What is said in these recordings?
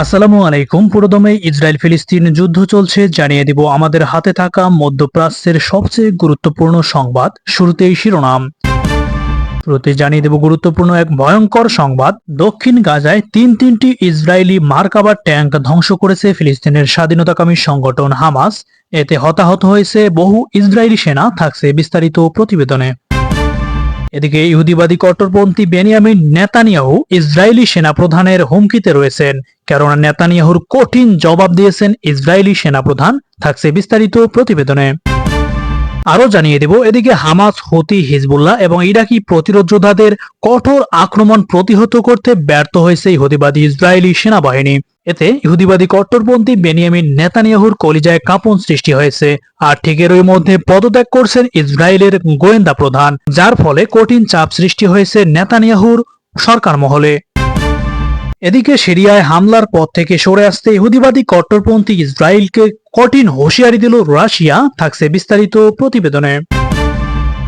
আসসালামু আলাইকুম। পুরোদমে ইসরায়েল ফিলিস্তিন যুদ্ধ চলছে। জানিয়ে দিব, আমাদের হাতে থাকা মধ্যপ্রাচ্যের সবচেয়ে গুরুত্বপূর্ণ সংবাদ। শুরুতেই শিরোনাম। শুরুতে জানিয়ে দেব, গুরুত্বপূর্ণ এক ভয়ঙ্কর সংবাদ। দক্ষিণ গাজায় তিন তিনটি ইসরায়েলি মার্কাবার ট্যাঙ্ক ধ্বংস করেছে ফিলিস্তিনের স্বাধীনতাকামী সংগঠন হামাস। এতে হতাহত হয়েছে বহু ইসরায়েলি সেনা, থাকছে বিস্তারিত প্রতিবেদনে। এদিকে ইহুদিবাদী কট্টরপন্থী বেনিয়ামিন নেতানিয়াহু ইসরায়েলি সেনাপ্রধানের হুমকিতে রয়েছেন। কেননা নেতানিয়াহুর কঠিন জবাব দিয়েছেন ইসরায়েলি সেনাপ্রধান। থাকছে বিস্তারিত প্রতিবেদনে। আরও জানিয়ে দেব, এদিকে হামাস, হতি, হিজবুল্লাহ এবং ইরাকি প্রতিরোধ যোদ্ধাদের কঠোর আক্রমণ প্রতিহত করতে ব্যর্থ হয়েছে ইহুদিবাদী ইসরায়েলি সেনাবাহিনী। এতে ইহুদিবাদী কট্টরপন্থী বেনিয়ামিন নেতানিয়াহুর কলিজায় কাঁপন সৃষ্টি হয়েছে আর ঠিক এরই মধ্যে পদত্যাগ করছেন ইসরায়েলের গোয়েন্দা প্রধান, যার ফলে কঠিন চাপ সৃষ্টি হয়েছে নেতানিয়াহুর সরকার মহলে। এদিকে সিরিয়ায় হামলার পর থেকে সরে আসতে ইহুদিবাদী কট্টরপন্থী ইসরায়েলকে কঠিন হুঁশিয়ারি দিল রাশিয়া, থাকছে বিস্তারিত প্রতিবেদনে।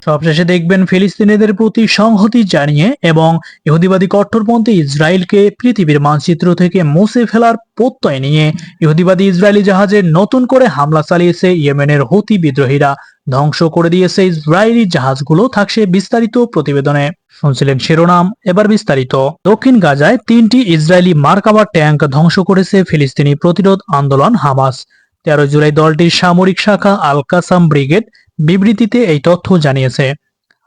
সবশেষে দেখবেন ফিলিস্তিনিদের প্রতি সংহতি জানিয়ে এবং ইহুদিবাদী কট্টরপন্থী ইসরায়েলকে পৃথিবীর মানচিত্র থেকে মুছে ফেলার প্রত্যয় নিয়ে ইহুদিবাদী ইসরায়েলি জাহাজে নতুন করে হামলা চালিয়েছে ইয়েমেনের হতি বিদ্রোহীরা। ধ্বংস করে দিয়েছে ইসরায়েলি জাহাজগুলো, থাকছে বিস্তারিত প্রতিবেদনে। শুনছিলেন শিরোনাম, এবার বিস্তারিত। দক্ষিণ গাজায় তিনটি ইসরায়েলি মার্কাবার ট্যাঙ্ক ধ্বংস করেছে ফিলিস্তিনি প্রতিরোধ আন্দোলন হামাস। তেরো জুলাই দলটির সামরিক শাখা আল কাসাম ব্রিগেড বিবৃতিতে এই তথ্য জানিয়েছে।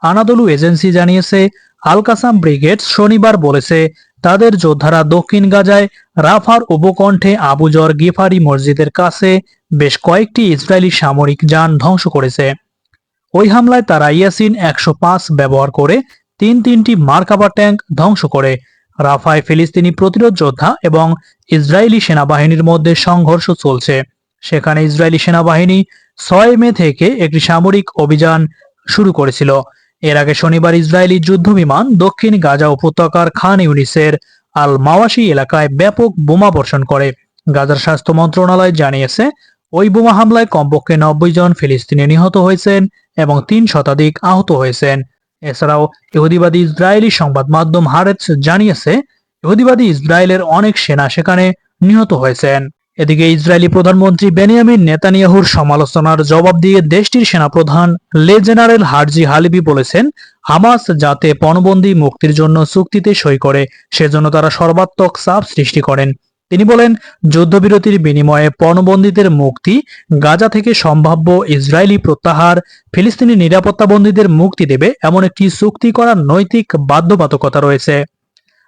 আনাদলু এজেন্সি জানিয়েছে আল কাসাম ব্রিগেড শনিবার বলেছে, তাদের যোদ্ধারা দক্ষিণ গাজায় রাফার উপকণ্ঠে আবুজর গিফারি মসজিদের কাছে বেশ কয়েকটি ইসরায়েলি সামরিক যান ধ্বংস করেছে। ওই হামলায় তারা ইয়াসিন একশো পাঁচ ব্যবহার করে তিন তিনটি মার্কাবা ট্যাঙ্ক ধ্বংস করে। রাফায় ফিলিস্তিনি প্রতিরোধ যোদ্ধা এবং ইসরায়েলি সেনাবাহিনীর মধ্যে সংঘর্ষ চলছে। সেখানে ইসরায়েলি সেনাবাহিনী ছয় মে থেকে একটি সামরিক অভিযান শুরু করেছিল। এর আগে শনিবার ইসরায়েলি যুদ্ধ বিমান দক্ষিণ গাজা উপত্যকার খান ইউনিসের আল মাওয়াশি এলাকায় ব্যাপক বোমা বর্ষণ করে। গাজার স্বাস্থ্য মন্ত্রণালয় জানিয়েছে, ওই বোমা হামলায় কমপক্ষে নব্বই জন ফিলিস্তিনি নিহত হয়েছেন এবং তিন শতাধিক আহত হয়েছেন। এছাড়াও ইহুদিবাদী ইসরায়েলি সংবাদ মাধ্যম হারেজ জানিয়েছে, ইহুদিবাদী ইসরায়েলের অনেক সেনা সেখানে নিহত হয়েছেন। এদিকে ইসরায়েলি প্রধানমন্ত্রী বেনিয়ামিন নেতানিয়াহুর সমালোচনার জবাব দিয়ে দেশটির সেনাপ্রধান লে জেনারেল হারজি হালিবি বলেছেন, হামাস যাতে পণবন্দি মুক্তির জন্য চুক্তিতে সই করে, সেজন্য তারা সর্বাত্মক চাপ সৃষ্টি করেন। তিনি বলেন, যুদ্ধবিরতির বিনিময়ে পণবন্দীদের মুক্তি, গাজা থেকে সম্ভাব্য ইসরায়েলি প্রত্যাহার, ফিলিস্তিনি নিরাপত্তাবন্দীদের মুক্তি দেবে এমন একটি চুক্তি করার নৈতিক বাধ্যবাধকতা রয়েছে।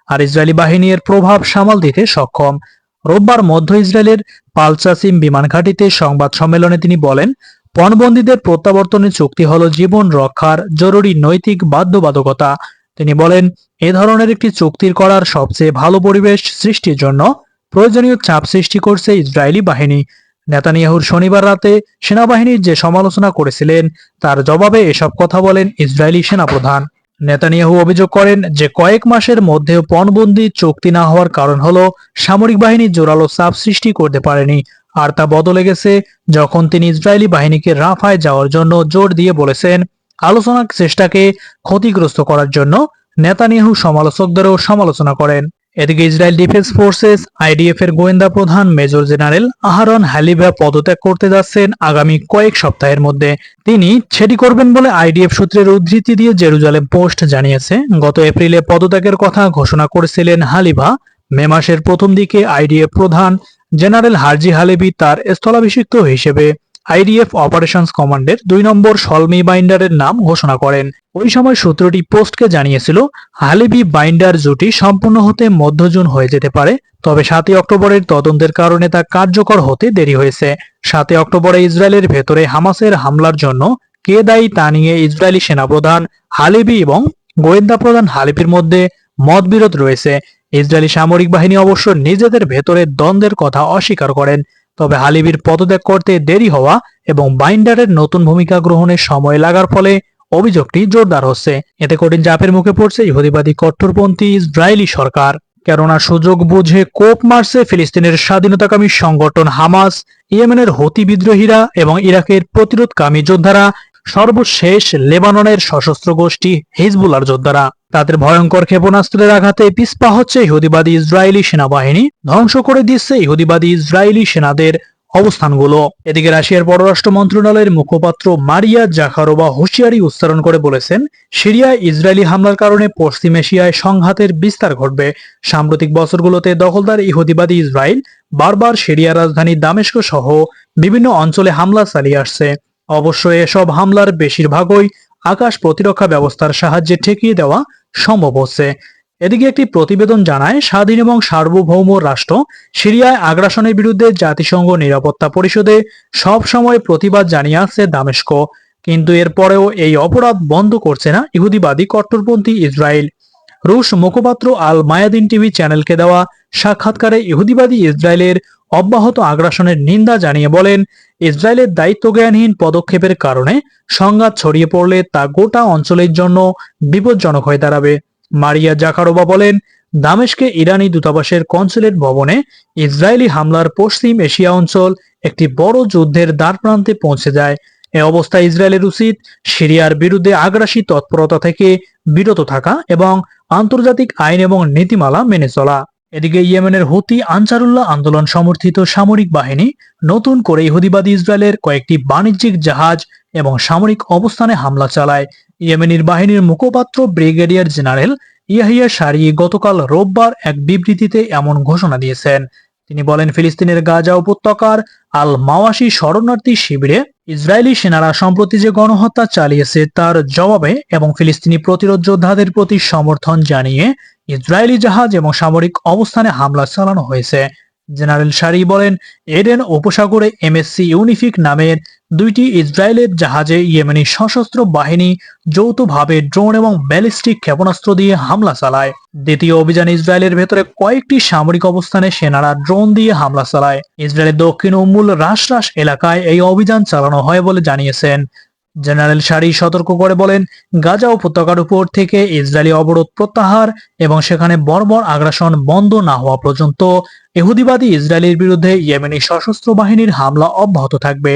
আর ইসরায়েলি বাহিনীর প্রভাব সামাল দিতে সক্ষম। রোববার মধ্য ইসরায়েলের পালচাসিম বিমান ঘাঁটিতে সংবাদ সম্মেলনে তিনি বলেন, পণবন্দীদের প্রত্যাবর্তনের চুক্তি হল জীবন রক্ষার জরুরি নৈতিক বাধ্যবাধকতা। তিনি বলেন, এ ধরনের একটি চুক্তির করার সবচেয়ে ভালো পরিবেশ সৃষ্টির জন্য প্রয়োজনীয় চাপ সৃষ্টি করছে ইসরায়েলি বাহিনী। নেতানিয়াহুর শনিবার রাতে সেনাবাহিনীর যে সমালোচনা করেছিলেন, তার জবাবে এসব কথা বলেন ইসরায়েলি সেনাপ্রধান। নেতানিয়াহু অভিযোগ করেন যে কয়েক মাসের মধ্যে পণবন্দি চুক্তি না হওয়ার কারণ হল সামরিক বাহিনী জোরালো চাপ সৃষ্টি করতে পারেনি। আর তা বদলে গেছে যখন তিনি ইসরায়েলি বাহিনীকে রাফায় যাওয়ার জন্য জোর দিয়ে বলেছেন, আলোচনার চেষ্টাকে ক্ষতিগ্রস্ত করার জন্য নেতানিয়াহু সমালোচকদেরও সমালোচনা করেন। এদিকে ইসরায়েল ডিফেন্স ফোর্সেস আইডিএফ এর গোয়েন্দা প্রধান মেজর জেনারেল আহারন হ্যালিভা পদত্যাগ করতে যাচ্ছেন আগামী কয়েক সপ্তাহের মধ্যে। তিনি সেটি করবেন বলে আইডিএফ সূত্রের উদ্ধৃতি দিয়ে জেরুজালেম পোস্ট জানিয়েছে। গত এপ্রিলে পদত্যাগের কথা ঘোষণা করেছিলেন হালিভা। মে মাসের প্রথম দিকে আইডিএফ প্রধান জেনারেল হারজি হালেবি তার স্থলাভিষিক্ত হিসেবে আইডিএফ অপারেশনস কমান্ডের দুই নম্বর সলমি বাইন্ডারের নাম ঘোষণা করেন। ওই সময় সূত্রটি পোস্টকে জানিয়েছিল, হালিবি বাইন্ডার জুটি সম্পূর্ণ হতে মধ্য জুন হয়ে যেতে পারে, তবে সাতই অক্টোবরের তদন্তের কারণে তা কার্যকর হতে দেরি হয়েছে। সাতই অক্টোবরে ইসরায়েলের ভেতরে হামাসের হামলার জন্য কে দায়ী তা নিয়ে ইসরায়েলি সেনাপ্রধান হালিবি এবং গোয়েন্দা প্রধান হালিবির মধ্যে মতবিরোধ রয়েছে। ইসরায়েলি সামরিক বাহিনী অবশ্য নিজেদের ভেতরে দ্বন্দ্বের কথা অস্বীকার করেন তবে হালিবির পদত্যাগ করতে দেরি হওয়া এবং বাইন্ডারের নতুন ভূমিকা গ্রহণের সময় লাগার ফলে অভিযোগটি জোরদার হচ্ছে। এতে কঠিন চাপের মুখে পড়ছে ইহুদিবাদী কট্টরপন্থী ইসরায়েলি সরকার। কেননা সুযোগ বুঝে কোপ মারছে ফিলিস্তিনের স্বাধীনতাকামী সংগঠন হামাস, ইয়েমেনের হতি বিদ্রোহীরা এবং ইরাকের প্রতিরোধকামী যোদ্ধারা, সর্বশেষ লেবাননের সশস্ত্র গোষ্ঠী হিজবুলার যোদ্ধারা। তাদের ভয়ঙ্কর ক্ষেপণাস্ত্রের আঘাতে পিসপা হচ্ছে ইহুদিবাদী ইসরায়েলি সেনাবাহিনী, ধ্বংস করে দিচ্ছে ইহুদিবাদী ইসরায়েলি সেনাদের অবস্থানগুলো। এদিকে রাশিয়ার পররাষ্ট্র মন্ত্রণালয়ের মুখপাত্র মারিয়া জাখারোবা হুঁশিয়ারি উচ্চারণ করে বলেছেন, সিরিয়ায় ইসরায়েলি হামলার কারণে পশ্চিম এশিয়ায় সংঘাতের বিস্তার ঘটবে। সাম্প্রতিক বছরগুলোতে দখলদার ইহুদিবাদী ইসরায়েল বারবার সিরিয়া রাজধানী দামেস্ক সহ বিভিন্ন অঞ্চলে হামলা চালিয়ে আসছে। অবশ্য এসব হামলার বেশিরভাগই আকাশ প্রতিরক্ষা ব্যবস্থার সাহায্যে ঠেকিয়ে দেওয়া সম্ভব হচ্ছে। এদিকে একটি প্রতিবেদন জানায়, স্বাধীন এবং সার্বভৌম রাষ্ট্র সিরিয়ায় আগ্রাসনের বিরুদ্ধে জাতিসংঘ নিরাপত্তা পরিষদে সব সময় প্রতিবাদ জানিয়ে আসছে দামেস্ক। কিন্তু এরপরেও এই অপরাধ বন্ধ করছে না ইহুদিবাদী কট্টরপন্থী ইসরায়েল। রুশ মুখপাত্র আল মায়াদিন টিভি চ্যানেলকে দেওয়া সাক্ষাৎকারে ইহুদিবাদী ইসরায়েলের অব্যাহত আগ্রাসনের নিন্দা জানিয়ে বলেন, ইসরায়েলের দায়িত্বজ্ঞানহীন পদক্ষেপের কারণে সংঘাত ছড়িয়ে পড়লে তা গোটা অঞ্চলের জন্য বিপজ্জনক হয়ে দাঁড়াবে। মারিয়া জাকারোবা বলেন, দামেশকে ইরানি দূতাবাসের কনসুলেট ভবনে ইসরায়েলি হামলার পশ্চিম এশিয়া অঞ্চল একটি বড় যুদ্ধের দ্বারপ্রান্তে পৌঁছে যায়। এ অবস্থায় ইসরায়েলের উচিত সিরিয়ার বিরুদ্ধে আগ্রাসী তৎপরতা থেকে বিরত থাকা এবং আন্তর্জাতিক আইন এবং নীতিমালা মেনে চলা। এদিকে ইয়েমেনের হুতি আনসারুল্লাহ আন্দোলন সমর্থিত সামরিক বাহিনী নতুন করে ইহুদিবাদী ইসরায়েলের কয়েকটি বাণিজ্যিক জাহাজ এবং সামরিক অবস্থানে হামলা চালায়। ইয়েমেনির বাহিনীর মুখপাত্র ব্রিগেডিয়ার জেনারেল ইয়াহিয়া সারি গতকাল রোববার এক বিবৃতিতে এমন ঘোষণা দিয়েছেন। তিনি বলেন, ফিলিস্তিনের গাজা উপত্যকার আল মাওয়াসি শরণার্থী শিবিরে ইসরায়েলি সেনারা সম্প্রতি যে গণহত্যা চালিয়েছে তার জবাবে এবং ফিলিস্তিনি প্রতিরোধ যোদ্ধাদের প্রতি সমর্থন জানিয়ে ইসরায়েলি জাহাজ এবং সামরিক অবস্থানে হামলা চালানো হয়েছে। জেনারেল সারি বলেন, এডেন উপসাগরে এমএসসি ইউনিফিক নামের দুইটি ইসরায়েলের জাহাজে ইয়েমেনি সশস্ত্র বাহিনী যৌথভাবে ড্রোন এবং ব্যালিস্টিক ক্ষেপণাস্ত্র দিয়ে হামলা চালায়। দ্বিতীয় অভিযানে ইসরায়েলের ভেতরে কয়েকটি সামরিক অবস্থানে সেনারা ড্রোন দিয়ে হামলা চালায়। ইসরায়েলের দক্ষিণ উম্মুল রাস রাস এলাকায় এই অভিযান চালানো হয় বলে জানিয়েছেন জেনারেল সারি সতর্ক করে বলেন, গাজা উপত্যকার উপর থেকে ইসরায়েলি অবরোধ প্রত্যাহার এবং সেখানে বর্বর আগ্রাসন বন্ধ না হওয়া পর্যন্ত এহুদিবাদী ইসরায়েলের বিরুদ্ধে ইয়েমেনি সশস্ত্র বাহিনীর হামলা অব্যাহত থাকবে।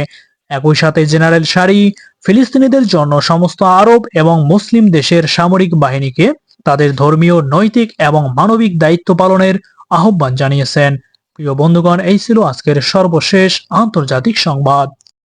একই সাথে জেনারেল সারি ফিলিস্তিনিদের জন্য সমস্ত আরব এবং মুসলিম দেশের সামরিক বাহিনীকে তাদের ধর্মীয়, নৈতিক এবং মানবিক দায়িত্ব পালনের আহ্বান জানিয়েছেন। প্রিয় বন্ধুগণ, এই ছিল আজকের সর্বশেষ আন্তর্জাতিক সংবাদ।